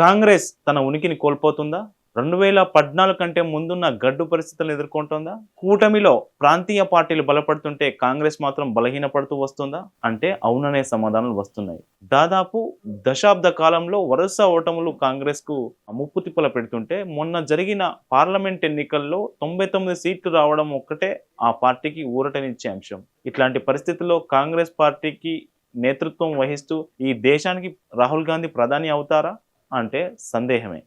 కాంగ్రెస్ తన ఉనికిని కోల్పోతుందా? రెండు వేల పద్నాలుగు కంటే ముందున్న గడ్డు పరిస్థితులను ఎదుర్కొంటుందా? కూటమిలో ప్రాంతీయ పార్టీలు బలపడుతుంటే కాంగ్రెస్ మాత్రం బలహీనపడుతూ వస్తుందా? అంటే అవుననే సమాధానాలు వస్తున్నాయి. దాదాపు దశాబ్ద కాలంలో వరుస ఓటములు కాంగ్రెస్కు ముప్పు తిప్పల పెడుతుంటే మొన్న జరిగిన పార్లమెంట్ ఎన్నికల్లో తొంభై తొమ్మిది సీట్లు రావడం ఒక్కటే ఆ పార్టీకి ఊరటనిచ్చే అంశం. ఇట్లాంటి పరిస్థితుల్లో కాంగ్రెస్ పార్టీకి నేతృత్వం వహిస్తూ ఈ దేశానికి రాహుల్ గాంధీ ప్రధాని అవుతారా? అంటే సందేహమే.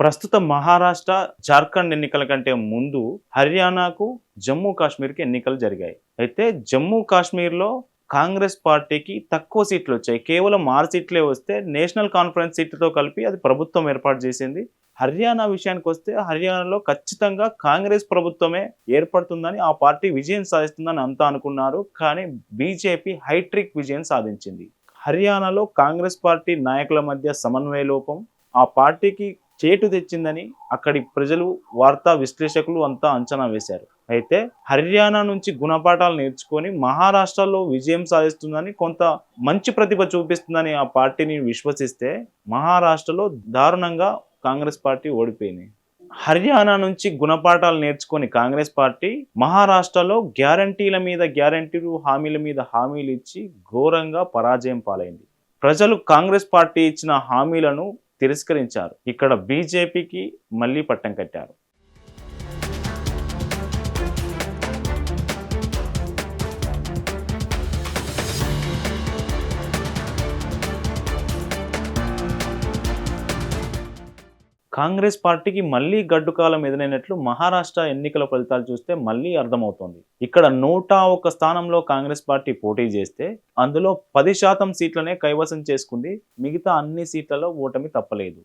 ప్రస్తుత మహారాష్ట్ర జార్ఖండ్ ఎన్నికల కంటే ముందు హర్యానాకు జమ్మూ కాశ్మీర్కి ఎన్నికలు జరిగాయి. అయితే జమ్మూ కాశ్మీర్లో కాంగ్రెస్ పార్టీకి తక్కువ సీట్లు వచ్చాయి. కేవలం ఆరు సీట్లే వస్తే నేషనల్ కాన్ఫరెన్స్ సీట్లతో కలిపి అది ప్రభుత్వం ఏర్పాటు చేసింది. హర్యానా విషయానికి వస్తే హర్యానాలో ఖచ్చితంగా కాంగ్రెస్ ప్రభుత్వమే ఏర్పడుతుందని ఆ పార్టీ విజయం సాధిస్తుందని అంతా అనుకున్నారు. కానీ బీజేపీ హైట్రిక్ విజయం సాధించింది. హర్యానాలో కాంగ్రెస్ పార్టీ నాయకుల మధ్య సమన్వయ లోపం ఆ పార్టీకి చేటు తెచ్చిందని అక్కడి ప్రజలు వార్తా విశ్లేషకులు అంతా అంచనా వేశారు. అయితే హర్యానా నుంచి గుణపాఠాలు నేర్చుకొని మహారాష్ట్రలో విజయం సాధిస్తుందని కొంత మంచి ప్రతిభ చూపిస్తుందని ఆ పార్టీని విశ్వసిస్తే మహారాష్ట్రలో దారుణంగా కాంగ్రెస్ పార్టీ ఓడిపోయింది హర్యానా నుంచి గుణపాఠాలు నేర్చుకొని కాంగ్రెస్ పార్టీ మహారాష్ట్రలో గ్యారంటీల మీద గ్యారంటీలు హామీల మీద హామీలు ఇచ్చి ఘోరంగా పరాజయం పాలైంది. ప్రజలు కాంగ్రెస్ పార్టీ ఇచ్చిన హామీలను తిరస్కరించారు. ఇక్కడ బీజేపీకి మళ్ళీ పట్టం కట్టారు. కాంగ్రెస్ పార్టీకి మళ్ళీ గడ్డుకాలం ఎదురైనట్లు మహారాష్ట్ర ఎన్నికల ఫలితాలు చూస్తే మళ్ళీ అర్థమవుతోంది. ఇక్కడ నూట ఒక్క స్థానంలో కాంగ్రెస్ పార్టీ పోటీ చేస్తే అందులో పది శాతం సీట్లనే కైవసం చేసుకుంది. మిగతా అన్ని సీట్లలో ఓటమి తప్పలేదు.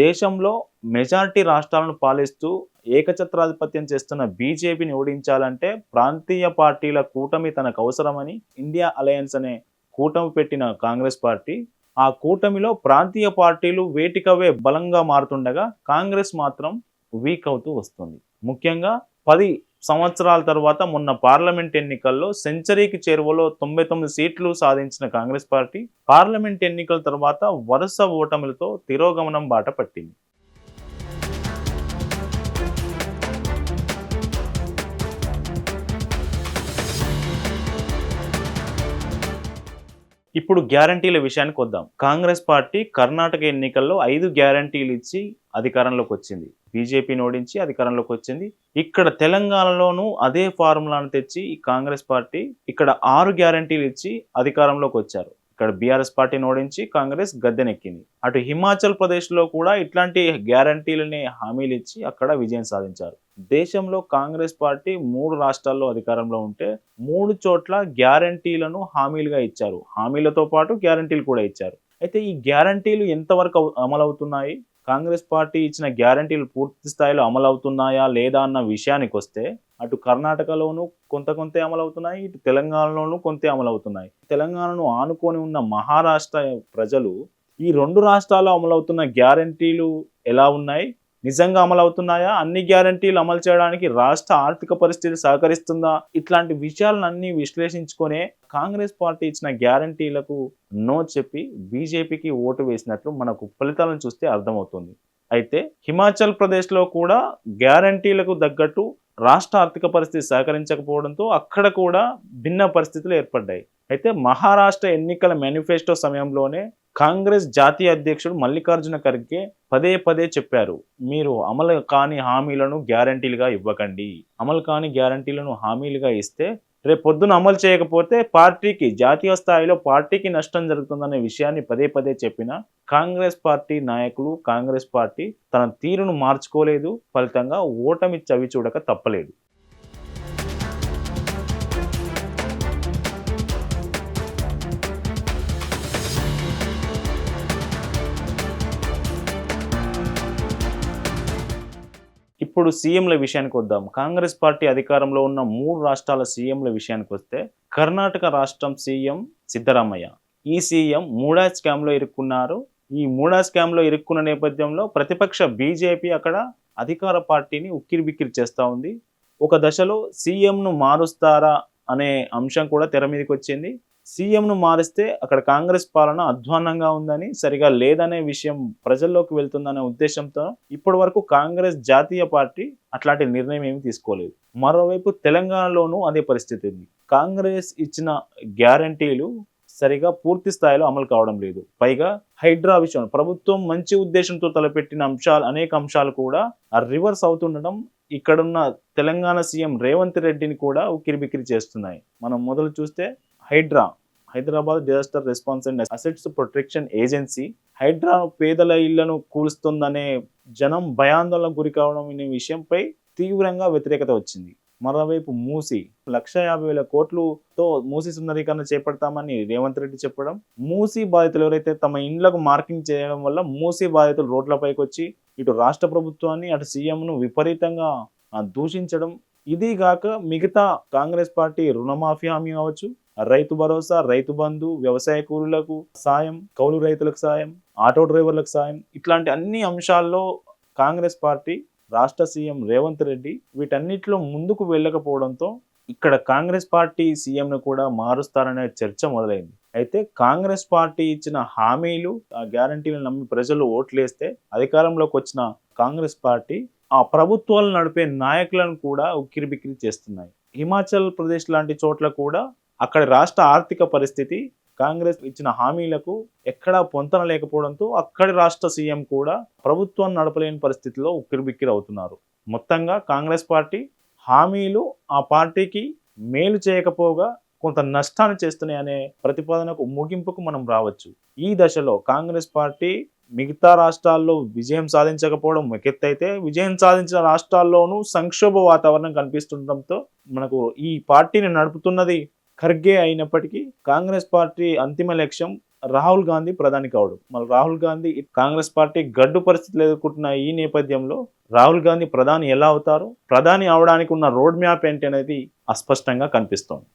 దేశంలో మెజార్టీ రాష్ట్రాలను పాలిస్తూ ఏకఛత్రాధిపత్యం చేస్తున్న బీజేపీని ఓడించాలంటే ప్రాంతీయ పార్టీల కూటమి తనకు అవసరమని ఇండియా అలయన్స్ అనే కూటమి పెట్టిన కాంగ్రెస్ పార్టీ ఆ కూటమిలో ప్రాంతీయ పార్టీలు వేటికవే బలంగా మారుతుండగా కాంగ్రెస్ మాత్రం వీక్ అవుతూ వస్తుంది. ముఖ్యంగా పది సంవత్సరాల తర్వాత మొన్న పార్లమెంట్ ఎన్నికల్లో సెంచరీకి చేరువలో తొంభై తొమ్మిది సీట్లు సాధించిన కాంగ్రెస్ పార్టీ పార్లమెంట్ ఎన్నికల తర్వాత వరుస ఓటములతో తిరోగమనం బాట పట్టింది. ఇప్పుడు గ్యారంటీల విషయానికి వద్దాం. కాంగ్రెస్ పార్టీ కర్ణాటక ఎన్నికల్లో ఐదు గ్యారంటీలు ఇచ్చి అధికారంలోకి వచ్చింది. బీజేపీని ఓడించి అధికారంలోకి వచ్చింది. ఇక్కడ తెలంగాణలోనూ అదే ఫార్ములాను తెచ్చి ఈ కాంగ్రెస్ పార్టీ ఇక్కడ ఆరు గ్యారంటీలు ఇచ్చి అధికారంలోకి వచ్చారు. ఇక్కడ బీఆర్ఎస్ పార్టీని ఓడించి కాంగ్రెస్ గద్దెనెక్కింది. అటు హిమాచల్ ప్రదేశ్లో కూడా ఇట్లాంటి గ్యారంటీలని హామీలు ఇచ్చి అక్కడ విజయం సాధించారు. దేశంలో కాంగ్రెస్ పార్టీ మూడు రాష్ట్రాల్లో అధికారంలో ఉంటే మూడు చోట్ల గ్యారంటీలను హామీలుగా ఇచ్చారు. హామీలతో పాటు గ్యారంటీలు కూడా ఇచ్చారు. అయితే ఈ గ్యారంటీలు ఎంతవరకు అమలవుతున్నాయి? కాంగ్రెస్ పార్టీ ఇచ్చిన గ్యారంటీలు పూర్తి స్థాయిలో అమలవుతున్నాయా లేదా అన్న విషయానికి వస్తే అటు కర్ణాటకలోనూ కొంత కొంత అమలవుతున్నాయి ఇటు తెలంగాణలోనూ కొంత అమలవుతున్నాయి. తెలంగాణను ఆనుకొని ఉన్న మహారాష్ట్ర ప్రజలు ఈ రెండు రాష్ట్రాల్లో అమలవుతున్న గ్యారంటీలు ఎలా ఉన్నాయి? నిజంగా అమలవుతున్నాయా? అన్ని గ్యారంటీలు అమలు చేయడానికి రాష్ట్ర ఆర్థిక పరిస్థితి సహకరిస్తుందా? ఇట్లాంటి విషయాలన్నీ విశ్లేషించుకునే కాంగ్రెస్ పార్టీ ఇచ్చిన గ్యారంటీలకు నో చెప్పి బీజేపీకి ఓటు వేసినట్లు మనకు ఫలితాలను చూస్తే అర్థమవుతుంది. అయితే హిమాచల్ ప్రదేశ్లో కూడా గ్యారంటీలకు తగ్గట్టు రాష్ట్ర ఆర్థిక పరిస్థితి సహకరించకపోవడంతో అక్కడ కూడా భిన్న పరిస్థితులు ఏర్పడ్డాయి. అయితే మహారాష్ట్ర ఎన్నికల మేనిఫెస్టో సమయంలోనే కాంగ్రెస్ జాతీయ అధ్యక్షుడు మల్లికార్జున ఖర్గే పదే పదే చెప్పారు మీరు అమలు కాని హామీలను గ్యారంటీలుగా ఇవ్వకండి. అమలు కాని గ్యారంటీలను హామీలుగా ఇస్తే రేపు పొద్దున అమలు చేయకపోతే పార్టీకి జాతీయ స్థాయిలో పార్టీకి నష్టం జరుగుతుందనే విషయాన్ని పదే పదే చెప్పిన కాంగ్రెస్ పార్టీ నాయకులు కాంగ్రెస్ పార్టీ తన తీరును మార్చుకోలేదు ఫలితంగా ఓటమి చవి చూడక తప్పలేదు. ఇప్పుడు సీఎంల విషయానికి వద్దాం. కాంగ్రెస్ పార్టీ అధికారంలో ఉన్న మూడు రాష్ట్రాల సీఎంల విషయానికి వస్తే కర్ణాటక రాష్ట్రం సీఎం సిద్ధరామయ్య. ఈ సీఎం మూడా స్కామ్లో ఇరుక్కున్నారు. ఈ మూడా స్కామ్లో ఇరుక్కున్న నేపథ్యంలో ప్రతిపక్ష బీజేపీ అక్కడ అధికార పార్టీని ఉక్కిరి బిక్కిరి చేస్తూ ఉంది. ఒక దశలో సీఎంను మారుస్తారా అనే అంశం కూడా తెర మీదకి వచ్చింది. సీఎంను మారిస్తే అక్కడ కాంగ్రెస్ పాలన అధ్వాన్నంగా ఉందని సరిగా లేదనే విషయం ప్రజల్లోకి వెళ్తుందనే ఉద్దేశంతో ఇప్పటి వరకు కాంగ్రెస్ జాతీయ పార్టీ అట్లాంటి నిర్ణయం ఏమి తీసుకోలేదు. మరోవైపు తెలంగాణలోనూ అదే పరిస్థితి ఉంది. కాంగ్రెస్ ఇచ్చిన గ్యారంటీలు సరిగా పూర్తి స్థాయిలో అమలు కావడం లేదు. పైగా హైడ్రా విషయం ప్రభుత్వం మంచి ఉద్దేశంతో తలపెట్టిన అంశాలు అనేక అంశాలు కూడా రివర్స్ అవుతుండడం ఇక్కడున్న తెలంగాణ సీఎం రేవంత్ రెడ్డిని కూడా ఉక్కిరిబిక్కిరి చేస్తున్నాయి. మనం మొదలు చూస్తే Hydraa Hyderabad disaster response and assets protection agency. Hydraa పేదల ఇళ్ళను కూలుస్తుందనే జనం భయాందోళనకు గురి కావడం అనే విషయంపై తీవ్రంగా వ్యతిరేకత వచ్చింది. మరోవైపు మూసి లక్ష యాభై వేల కోట్లుతో మూసి సుందరీకరణ చేపడతామని రేవంత్ రెడ్డి చెప్పడం మూసి బాధితులు ఎవరైతే తమ ఇండ్లకు మార్కింగ్ చేయడం వల్ల మూసి బాధితులు రోడ్లపైకి వచ్చి ఇటు రాష్ట్ర ప్రభుత్వాన్ని అటు సీఎంను విపరీతంగా దూషించడం ఇదిగాక మిగతా కాంగ్రెస్ పార్టీ రుణమాఫీ హామీ కావచ్చు రైతు భరోసా రైతు బంధు వ్యవసాయ కూలీలకు సాయం కౌలు రైతులకు సాయం ఆటో డ్రైవర్లకు సాయం ఇట్లాంటి అన్ని అంశాల్లో కాంగ్రెస్ పార్టీ రాష్ట్ర సీఎం రేవంత్ రెడ్డి వీటన్నిటిలో ముందుకు వెళ్ళకపోవడంతో ఇక్కడ కాంగ్రెస్ పార్టీ సీఎంను కూడా మారుస్తారనే చర్చ మొదలైంది. అయితే కాంగ్రెస్ పార్టీ ఇచ్చిన హామీలు ఆ గ్యారంటీలు నమ్మి ప్రజలు ఓట్లేస్తే అధికారంలోకి వచ్చిన కాంగ్రెస్ పార్టీ ఆ ప్రభుత్వాలు నడిపే నాయకులను కూడా ఉక్కిరిబిక్కిరి చేస్తున్నాయి. హిమాచల్ ప్రదేశ్ లాంటి చోట్ల కూడా అక్కడి రాష్ట్ర ఆర్థిక పరిస్థితి కాంగ్రెస్ ఇచ్చిన హామీలకు ఎక్కడా పొంతన లేకపోవడంతో అక్కడి రాష్ట్ర సీఎం కూడా ప్రభుత్వం నడపలేని పరిస్థితిలో ఉక్కిరిబిక్కిరి అవుతున్నారు. మొత్తంగా కాంగ్రెస్ పార్టీ హామీలు ఆ పార్టీకి మేలు చేయకపోగా కొంత నష్టాన్ని చేస్తున్నాయి అనే ప్రతిపాదనకు ముగింపుకు మనం రావచ్చు. ఈ దశలో కాంగ్రెస్ పార్టీ మిగతా రాష్ట్రాల్లో విజయం సాధించకపోవడం ఎత్తైతే విజయం సాధించిన రాష్ట్రాల్లోనూ సంక్షోభ వాతావరణం కనిపిస్తుండటంతో మనకు ఈ పార్టీని నడుపుతున్నది ఖర్గే అయినప్పటికీ కాంగ్రెస్ పార్టీ అంతిమ లక్ష్యం రాహుల్ గాంధీ ప్రధాని కావడం. మళ్ళీ రాహుల్ గాంధీ కాంగ్రెస్ పార్టీ గడ్డు పరిస్థితులు ఎదుర్కొంటున్న ఈ నేపథ్యంలో రాహుల్ గాంధీ ప్రధాని ఎలా అవుతారు? ప్రధాని అవడానికి ఉన్న రోడ్ మ్యాప్ ఏంటి అనేది అస్పష్టంగా కనిపిస్తోంది.